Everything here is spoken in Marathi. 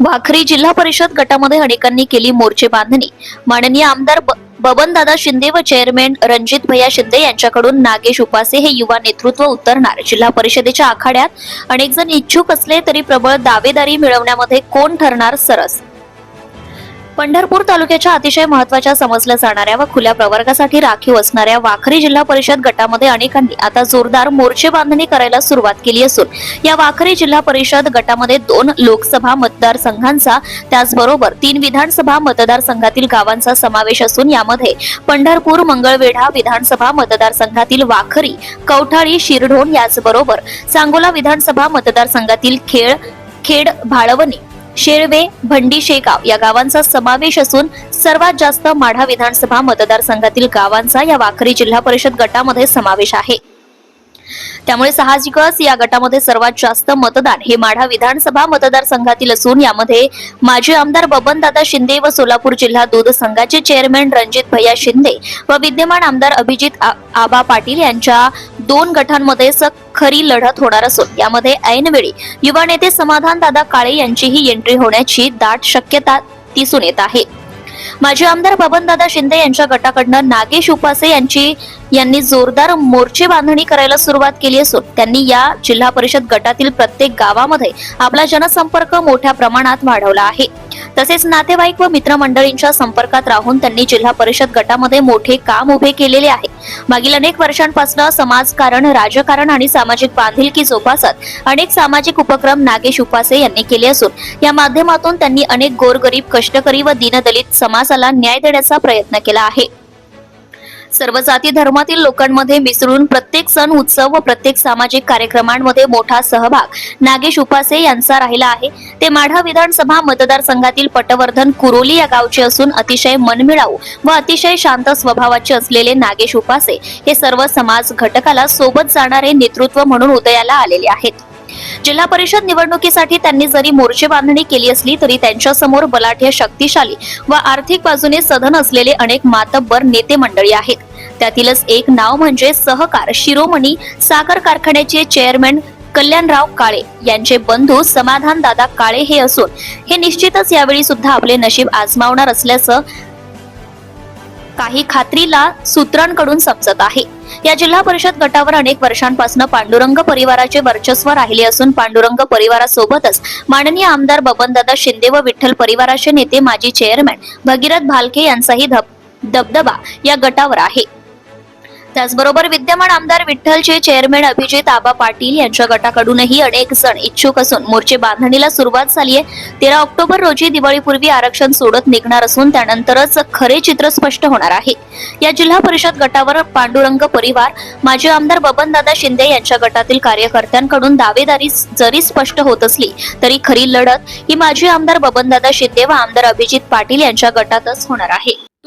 भाखरी जिल्हा परिषद गटामध्ये अनेकांनी केली मोर्चे बांधणी. माननीय आमदार ब- बबनदादा शिंदे व चेअरमॅन रणजित भैया शिंदे यांच्याकडून नागेश उपासे हे युवा नेतृत्व उतरणार. जिल्हा परिषदेच्या आखाड्यात अनेक जण इच्छुक असले तरी प्रबळ दावेदारी मिळवण्यामध्ये कोण ठरणार सरस? पंढरपूर तालुक्याच्या अतिशय महत्त्वाच्या समजल्या जाणाऱ्या व खुल्या प्रवर्गासाठी राखीव असणाऱ्या वाखरी जिल्हा परिषद गटामध्ये अनेकांनी आता जोरदार मोर्चे बांधणी करायला सुरुवात केली असून या वाखरी जिल्हा परिषद गटामध्ये दोन लोकसभा मतदारसंघांचा त्याचबरोबर तीन विधानसभा मतदारसंघातील गावांचा समावेश असून यामध्ये पंढरपूर मंगळवेढा विधानसभा मतदारसंघातील वाखरी कवठाळी शिरढोण याचबरोबर सांगोला विधानसभा मतदारसंघातील खेळ खेड भाळवणी शेळवे भंडी शेगाव या गावांचा समावेश असून सर्वात जास्त माढा विधानसभा मतदारसंघातील गावांचा या वाखरी जिल्हा परिषद गटामध्ये समावेश आहे. त्यामुळे साहजिकच या गटामध्ये सर्वात जास्त मतदान हे माढा विधानसभा मतदारसंघातील असून यामध्ये माजी आमदार बबनदादा शिंदे व सोलापूर जिल्हा दूध संघाचे चेअरमॅन रणजित भैया शिंदे व विद्यमान आमदार अभिजित आबा पाटील यांच्या दोन गटांमध्ये स- खरी लढत होणार असून यामध्ये ऐनवेळी युवा नेते समाधान दादा काळे यांचीही एंट्री होण्याची दाट शक्यता दिसून येत आहे. माजी आमदार बबनदादा शिंदे यांच्या गटाकडनं नागेश उपासे यांची यांनी जोरदार मोर्चे बांधणी करायला सुरुवात केली असून त्यांनी या जिल्हा परिषद गटातील प्रत्येक गावामध्ये आपला जनसंपर्क मोठ्या प्रमाणात वाढवला आहे. तसेच नातेवाईक व मित्रमंडळींच्या संपर्कात राहून त्यांनी जिल्हा परिषद गटामध्ये मोठे काम उभे केलेले आहे. मागील अनेक वर्षांपासून समाजकारण राजकारण आणि सामाजिक बांधिलकी जोपासत अनेक सामाजिक उपक्रम नागेश उपासे यांनी केले असून या माध्यमातून त्यांनी अनेक गोरगरीब कष्टकरी व दीनदलित समाजाला न्याय देण्याचा प्रयत्न केला आहे. सर्व जाती धर्मातील लोकांमध्ये मिसळून प्रत्येक सण उत्सव व प्रत्येक सामाजिक कार्यक्रमांमध्ये मोठा सहभाग नागेश उपासे यांचा राहिला आहे. ते माढा विधानसभा मतदारसंघातील पटवर्धन कुरोली या गावचे असून अतिशय मनमिळाऊ व अतिशय शांत स्वभावाचे असलेले नागेश उपासे हे सर्व समाज घटकाला सोबत जाणारे नेतृत्व म्हणून उदयाला आलेले आहेत. जिल्हा परिषद निवडणुकीसाठी त्यांनी जरी मोर्चे बांधणी केली असली तरी त्यांच्यासमोर बलाढ्य शक्तिशाली व आर्थिक बाजूने सधन असलेले अनेक मातब्बर नेते मंडळी आहेत. त्यातीलच एक नाव म्हणजे सहकार शिरोमणी साखर कारखान्याचे चेअरमॅन कल्याणराव काळे. यांचे बंधू समाधान दादा काळे हे असून हे निश्चितच यावेळी सुद्धा आपले नशीब आजमावणार असल्याचं काही खात्रीला सूत्रांकडून समजत आहे. या जिल्हा परिषद गटावर अनेक वर्षांपासून पांडुरंग परिवाराचे वर्चस्व राहिले असून पांडुरंग परिवारासोबतच माननीय आमदार बबनदादा शिंदे व विठ्ठल परिवाराचे नेते माजी चेअरमॅन भगीरथ भालके यांचाही धब दबदबा या गटावर आहे. त्याचबरोबर विद्यमान आमदार विठ्ठलचे चेअरमॅन अभिजित आबा पाटील यांच्या गटाकडूनही अनेक जण इच्छुक असून मोर्चे बांधणीला सुरुवात झाली आहे. तेरा ऑक्टोबर रोजी दिवाळीपूर्वी आरक्षण सोडत निघणार असून त्यानंतरच खरे चित्र स्पष्ट होणार आहे. या जिल्हा परिषद गटावर पांडुरंग परिवार माजी आमदार बबनदादा शिंदे यांच्या गटातील कार्यकर्त्यांकडून दावेदारी जरी स्पष्ट होत असली तरी खरी लढत ही माजी आमदार बबनदादा शिंदे व आमदार अभिजित पाटील यांच्या गटातच होणार आहे.